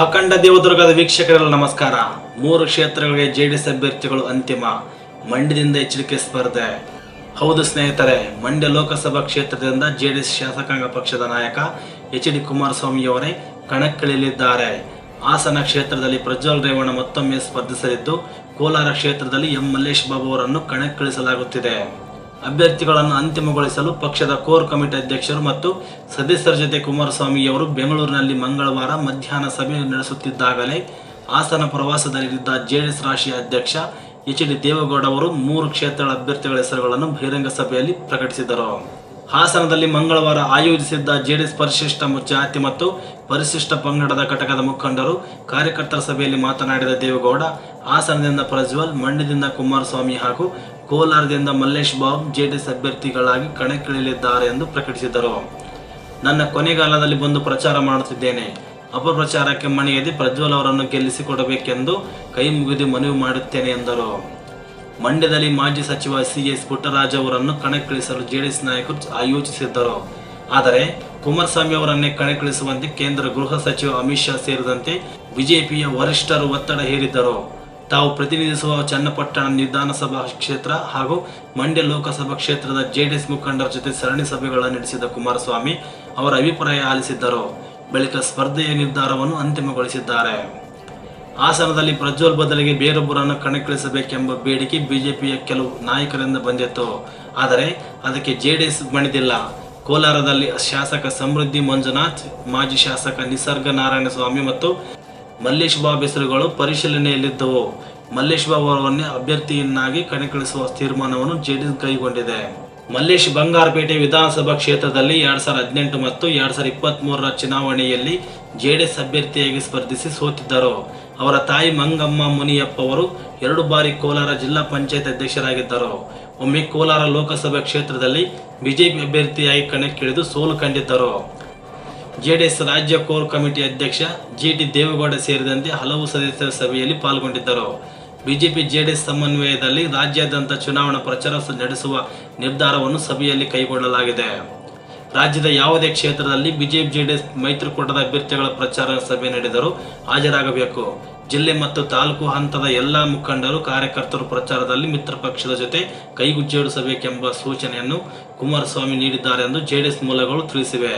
ಅಖಂಡ ದೇವದುರ್ಗದ ವೀಕ್ಷಕರೆಲ್ಲ ನಮಸ್ಕಾರ. ಮೂರು ಕ್ಷೇತ್ರಗಳಿಗೆ ಜೆ ಡಿ ಎಸ್ ಅಭ್ಯರ್ಥಿಗಳು ಅಂತಿಮ. ಮಂಡ್ಯದಿಂದ ಎಚ್ಚರಿಕೆ ಸ್ಪರ್ಧೆ. ಹೌದು ಸ್ನೇಹಿತರೆ, ಮಂಡ್ಯ ಲೋಕಸಭಾ ಕ್ಷೇತ್ರದಿಂದ ಜೆ ಡಿ ಎಸ್ ಶಾಸಕಾಂಗ ಪಕ್ಷದ ನಾಯಕ ಎಚ್ ಡಿ ಕುಮಾರಸ್ವಾಮಿಯವರೇ ಕಣಕ್ಕಿಳಿಯಲಿದ್ದಾರೆ. ಹಾಸನ ಕ್ಷೇತ್ರದಲ್ಲಿ ಪ್ರಜ್ವಲ್ ರೇವಣ್ಣ ಮತ್ತೊಮ್ಮೆ ಸ್ಪರ್ಧಿಸಲಿದ್ದು, ಕೋಲಾರ ಕ್ಷೇತ್ರದಲ್ಲಿ ಎಂ ಮಲ್ಲೇಶ್ ಬಾಬು ಅವರನ್ನು ಕಣಕ್ಕಿಳಿಸಲಾಗುತ್ತಿದೆ. ಅಭ್ಯರ್ಥಿಗಳನ್ನು ಅಂತಿಮಗೊಳಿಸಲು ಪಕ್ಷದ ಕೋರ್ ಕಮಿಟಿ ಅಧ್ಯಕ್ಷರು ಮತ್ತು ಸದಸ್ಯರ ಜೊತೆ ಕುಮಾರಸ್ವಾಮಿಯವರು ಬೆಂಗಳೂರಿನಲ್ಲಿ ಮಂಗಳವಾರ ಮಧ್ಯಾಹ್ನ ಸಭೆ ನಡೆಸುತ್ತಿದ್ದಾಗಲೇ ಹಾಸನ ಪ್ರವಾಸದಲ್ಲಿದ್ದ ಜೆಡಿಎಸ್ ರಾಷ್ಟ್ರೀಯ ಅಧ್ಯಕ್ಷ ಎಚ್ ಡಿ ದೇವೇಗೌಡ ಅವರು ಮೂರು ಕ್ಷೇತ್ರಗಳ ಅಭ್ಯರ್ಥಿಗಳ ಹೆಸರುಗಳನ್ನು ಬಹಿರಂಗ ಸಭೆಯಲ್ಲಿ ಪ್ರಕಟಿಸಿದರು. ಹಾಸನದಲ್ಲಿ ಮಂಗಳವಾರ ಆಯೋಜಿಸಿದ್ದ ಜೆಡಿಎಸ್ ಪರಿಶಿಷ್ಟ ಜಾತಿ ಮತ್ತು ಪರಿಶಿಷ್ಟ ಪಂಗಡದ ಘಟಕದ ಮುಖಂಡರು, ಕಾರ್ಯಕರ್ತರ ಸಭೆಯಲ್ಲಿ ಮಾತನಾಡಿದ ದೇವೇಗೌಡ, ಹಾಸನದಿಂದ ಪ್ರಜ್ವಲ್, ಮಂಡ್ಯದಿಂದ ಕುಮಾರಸ್ವಾಮಿ ಹಾಗೂ ಕೋಲಾರದಿಂದ ಮಲ್ಲೇಶ್ ಬಾಬ್ ಜೆಡಿಎಸ್ ಅಭ್ಯರ್ಥಿಗಳಾಗಿ ಕಣಕ್ಕಿಳಿಯಲಿದ್ದಾರೆ ಎಂದು ಪ್ರಕಟಿಸಿದರು. ನನ್ನ ಕೊನೆಗಾಲದಲ್ಲಿ ಬಂದು ಪ್ರಚಾರ ಮಾಡುತ್ತಿದ್ದೇನೆ. ಅಪಪ್ರಚಾರಕ್ಕೆ ಮಣಿಯದೆ ಪ್ರಜ್ವಲ್ ಅವರನ್ನು ಗೆಲ್ಲಿಸಿಕೊಡಬೇಕೆಂದು ಕೈ ಮುಗಿದು ಮನವಿ ಮಾಡುತ್ತೇನೆ ಎಂದರು. ಮಂಡ್ಯದಲ್ಲಿ ಮಾಜಿ ಸಚಿವ ಸಿ ಎಸ್ ಪುಟ್ಟರಾಜು ಅವರನ್ನು ಕಣಕ್ಕಿಳಿಸಲು ಜೆಡಿಎಸ್ ನಾಯಕರು ಆಯೋಜಿಸಿದ್ದರು. ಆದರೆ ಕುಮಾರಸ್ವಾಮಿ ಅವರನ್ನೇ ಕಣಕ್ಕಿಳಿಸುವಂತೆ ಕೇಂದ್ರ ಗೃಹ ಸಚಿವ ಅಮಿತ್ ಶಾ ಸೇರಿದಂತೆ ಬಿಜೆಪಿಯ ವರಿಷ್ಠರು ಒತ್ತಡ ಹೇರಿದ್ದರು. ತಾವು ಪ್ರತಿನಿಧಿಸುವ ಚನ್ನಪಟ್ಟಣ ವಿಧಾನಸಭಾ ಕ್ಷೇತ್ರ ಹಾಗೂ ಮಂಡ್ಯ ಲೋಕಸಭಾ ಕ್ಷೇತ್ರದ ಜೆಡಿಎಸ್ ಮುಖಂಡರ ಜೊತೆ ಸರಣಿ ಸಭೆಗಳನ್ನು ನಡೆಸಿದ ಕುಮಾರಸ್ವಾಮಿ ಅವರ ಅಭಿಪ್ರಾಯ ಆಲಿಸಿದ್ದರು. ಬಳಿಕ ಸ್ಪರ್ಧೆಯ ನಿರ್ಧಾರವನ್ನು ಅಂತಿಮಗೊಳಿಸಿದ್ದಾರೆ. ಹಾಸನದಲ್ಲಿ ಪ್ರಜ್ವಲ್ ಬದಲಿಗೆ ಬೇರೊಬ್ಬರನ್ನು ಕಣಕ್ಕಿಳಿಸಬೇಕೆಂಬ ಬೇಡಿಕೆ ಬಿಜೆಪಿಯ ಕೆಲವು ನಾಯಕರಿಂದ ಬಂದಿತ್ತು. ಆದರೆ ಅದಕ್ಕೆ ಜೆಡಿಎಸ್ ಮಣಿದಿಲ್ಲ. ಕೋಲಾರದಲ್ಲಿ ಶಾಸಕ ಸಮೃದ್ಧಿ ಮಂಜುನಾಥ್, ಮಾಜಿ ಶಾಸಕ ನಿಸರ್ಗ ನಾರಾಯಣ ಸ್ವಾಮಿ ಮತ್ತು ಮಲ್ಲೇಶ್ ಬಾಬ್ ಹೆಸರುಗಳು ಪರಿಶೀಲನೆಯಲ್ಲಿದ್ದವು. ಮಲ್ಲೇಶ್ ಬಾಬು ಅವರನ್ನೇ ಅಭ್ಯರ್ಥಿಯನ್ನಾಗಿ ಕಣಕ್ಕಿಳಿಸುವ ತೀರ್ಮಾನವನ್ನು ಜೆಡಿಎಸ್ ಕೈಗೊಂಡಿದೆ. ಮಲ್ಲೇಶ್ ಬಂಗಾರಪೇಟೆ ವಿಧಾನಸಭಾ ಕ್ಷೇತ್ರದಲ್ಲಿ ಎರಡ್ ಸಾವಿರದ ಹದಿನೆಂಟು ಮತ್ತು ಎರಡ್ ಸಾವಿರದ ಇಪ್ಪತ್ತ್ ಮೂರರ ಚುನಾವಣೆಯಲ್ಲಿ ಜೆಡಿಎಸ್ ಅಭ್ಯರ್ಥಿಯಾಗಿ ಸ್ಪರ್ಧಿಸಿ ಸೋತಿದ್ದರು. ಅವರ ತಾಯಿ ಮಂಗಮ್ಮ ಮುನಿಯಪ್ಪ ಅವರು ಎರಡು ಬಾರಿ ಕೋಲಾರ ಜಿಲ್ಲಾ ಪಂಚಾಯತ್ ಅಧ್ಯಕ್ಷರಾಗಿದ್ದರು. ಒಮ್ಮೆ ಕೋಲಾರ ಲೋಕಸಭಾ ಕ್ಷೇತ್ರದಲ್ಲಿ ಬಿಜೆಪಿ ಅಭ್ಯರ್ಥಿಯಾಗಿ ಕಣಕ್ಕಿಳಿದು ಸೋಲು ಕಂಡಿದ್ದರು. ಜೆಡಿಎಸ್ ರಾಜ್ಯ ಕೋರ್ ಕಮಿಟಿ ಅಧ್ಯಕ್ಷ ಜಿ ಟಿ ದೇವೇಗೌಡ ಸೇರಿದಂತೆ ಹಲವು ಸದಸ್ಯರ ಸಭೆಯಲ್ಲಿ ಪಾಲ್ಗೊಂಡಿದ್ದರು. ಬಿಜೆಪಿ ಜೆಡಿಎಸ್ ಸಮನ್ವಯದಲ್ಲಿ ರಾಜ್ಯಾದ್ಯಂತ ಚುನಾವಣಾ ಪ್ರಚಾರ ನಡೆಸುವ ನಿರ್ಧಾರವನ್ನು ಸಭೆಯಲ್ಲಿ ಕೈಗೊಳ್ಳಲಾಗಿದೆ. ರಾಜ್ಯದ ಯಾವುದೇ ಕ್ಷೇತ್ರದಲ್ಲಿ ಬಿಜೆಪಿ ಜೆಡಿಎಸ್ ಮೈತ್ರಿಕೂಟದ ಅಭ್ಯರ್ಥಿಗಳ ಪ್ರಚಾರ ಸಭೆ ನಡೆದರೂ ಹಾಜರಾಗಬೇಕು. ಜಿಲ್ಲೆ ಮತ್ತು ತಾಲೂಕು ಹಂತದ ಎಲ್ಲ ಮುಖಂಡರು, ಕಾರ್ಯಕರ್ತರು ಪ್ರಚಾರದಲ್ಲಿ ಮಿತ್ರ ಪಕ್ಷದ ಜೊತೆ ಕೈಗುಜ್ಜೇಡಿಸಬೇಕೆಂಬ ಸೂಚನೆಯನ್ನು ಕುಮಾರಸ್ವಾಮಿ ನೀಡಿದ್ದಾರೆ ಎಂದು ಜೆಡಿಎಸ್ ಮೂಲಗಳು ತಿಳಿಸಿವೆ.